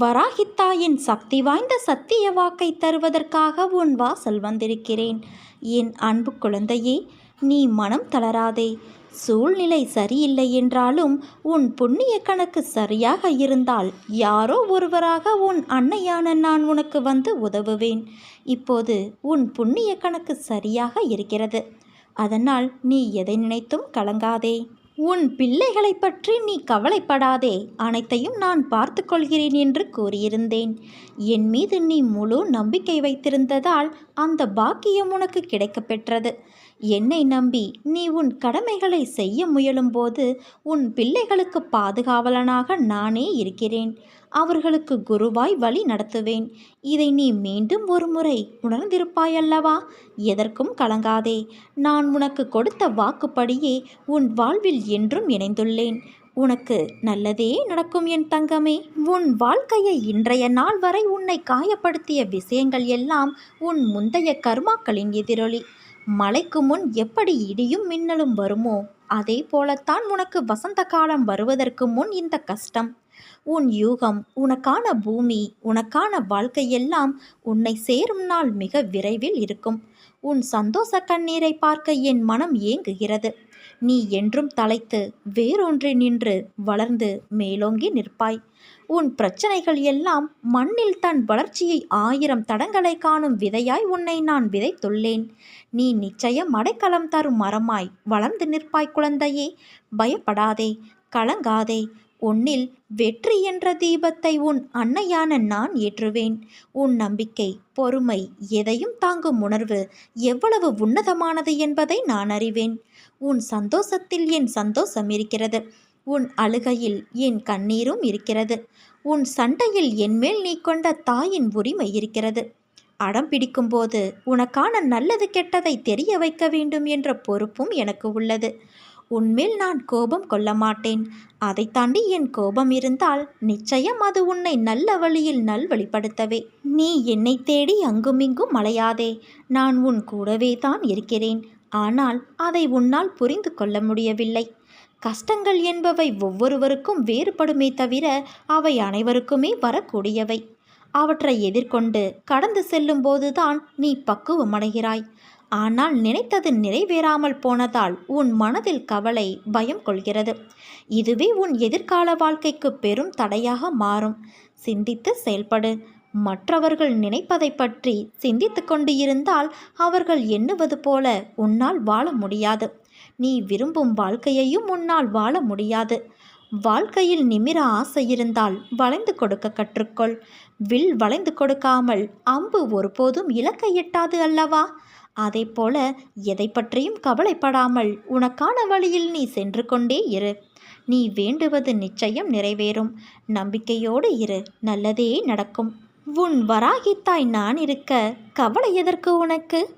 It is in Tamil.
வராகித்தாயின் சக்தி வாய்ந்த சத்திய வாக்கை தருவதற்காக உன் வாசல் வந்திருக்கிறேன். என் அன்பு குழந்தையே நீ மனம் தளராதே. சூழ்நிலை சரியில்லை என்றாலும் உன் புண்ணிய கணக்கு சரியாக இருந்தால் யாரோ ஒருவராக உன் அன்னையான நான் உனக்கு வந்து உதவுவேன். இப்போது உன் புண்ணிய கணக்கு சரியாக இருக்கிறது. அதனால் நீ எதை நினைத்தும் கலங்காதே. உன் பிள்ளைகளைப் பற்றி நீ கவலைப்படாதே அனைத்தையும் நான் பார்த்து கொள்கிறேன் என்று கூறியிருந்தேன். என் மீது நீ முழு நம்பிக்கை வைத்திருந்ததால் அந்த பாக்கியம் உனக்கு கிடைக்கப் பெற்றது. என்னை நம்பி நீ உன் கடமைகளை செய்ய முயலும்போது உன் பிள்ளைகளுக்கு பாதுகாவலனாக நானே இருக்கிறேன். அவர்களுக்கு குருவாய் வழி நடத்துவேன். இதை நீ மீண்டும் ஒரு முறை உணர்ந்திருப்பாயல்லவா எதற்கும் கலங்காதே. நான் உனக்கு கொடுத்த வாக்குப்படியே உன் வாழ்வில் என்றும் இணைந்துள்ளேன் உனக்கு நல்லதே நடக்கும் என் தங்கமே. உன் வாழ்க்கையை இன்றைய நாள் வரை உன்னை காயப்படுத்திய விஷயங்கள் எல்லாம் உன் முந்தைய கர்மாக்களின் எதிரொலி. மழைக்கு முன் எப்படி இடியும் மின்னலும் வருமோ அதே போலத்தான் உனக்கு வசந்த காலம் வருவதற்கு முன் இந்த கஷ்டம். உன் யூகம் உனக்கான பூமி உனக்கான வாழ்க்கையெல்லாம் உன்னை சேரும் நாள் மிக விரைவில் இருக்கும். உன் சந்தோஷ கண்ணீரை பார்க்க என் மனம் ஏங்குகிறது. நீ என்றும் தலைத்து வேறொன்று நின்று வளர்ந்து மேலோங்கி நிற்பாய். உன் பிரச்சனைகள் எல்லாம் மண்ணில் தன் வளர்ச்சியை ஆயிரம் தடங்களை காணும் விதையாய் உன்னை நான் விதைத்துள்ளேன். நீ நிச்சயம் அடைக்கலம் தரும் மரமாய் வளர்ந்து நிற்பாய் குழந்தையே. பயப்படாதே கலங்காதே. உன்னில் வெற்றி என்ற தீபத்தை உன் அன்னையான நான் ஏற்றுவேன். உன் நம்பிக்கை பொறுமை எதையும் தாங்கும் உணர்வு எவ்வளவு உன்னதமானது என்பதை நான் அறிவேன். உன் சந்தோஷத்தில் என் சந்தோஷம் இருக்கிறது. உன் அழுகையில் என் கண்ணீரும் இருக்கிறது. உன் சண்டையில் என்மேல் நீ கொண்ட தாயின் உரிமை இருக்கிறது. அடம் பிடிக்கும்போது உனக்கான நல்லது கெட்டதை தெரிய வைக்க வேண்டும் என்ற பொறுப்பும் எனக்கு உள்ளது. உன்மேல் நான் கோபம் கொள்ள மாட்டேன். அதை தாண்டி என் கோபம் இருந்தால் நிச்சயம் அது உன்னை நல்ல வழியில் நல்வழிப்படுத்தவே நீ என்னை தேடி அங்குமிங்கும் மலையாதே. நான் உன் கூடவே தான் இருக்கிறேன். ஆனால் அதை உன்னால் புரிந்து கொள்ள முடியவில்லை. கஷ்டங்கள் என்பவை ஒவ்வொருவருக்கும் வேறுபடுமே தவிர அவை அனைவருக்குமே வரக்கூடியவை. அவற்றை எதிர்கொண்டு கடந்து செல்லும்போதுதான் நீ பக்குவமடைகிறாய். ஆனால் நினைத்தது நிறைவேறாமல் போனதால் உன் மனதில் கவலை பயம் கொள்கிறது. இதுவே உன் எதிர்கால வாழ்க்கைக்கு பெரும் தடையாக மாறும். சிந்தித்து செயல்படு. மற்றவர்கள் நினைப்பதை பற்றி சிந்தித்து கொண்டு இருந்தால் அவர்கள் எண்ணுவது போல உன்னால் வாழ முடியாது. நீ விரும்பும் வாழ்க்கையையும் உன்னால் வாழ முடியாது. வாழ்க்கையில் நிமிர ஆசை இருந்தால் வளைந்து கொடுக்க கற்றுக்கொள். வில் வளைந்து கொடுக்காமல் அம்பு ஒருபோதும் இலக்கை எட்டாது அல்லவா? அதே போல எதை பற்றியும் கவலைப்படாமல் உனக்கான வழியில் நீ சென்று கொண்டே இரு. நீ வேண்டுவது நிச்சயம் நிறைவேறும். நம்பிக்கையோடு இரு. நல்லதே நடக்கும். உன் வராகித்தாய் நான் இருக்க கவலை எதற்கு உனக்கு?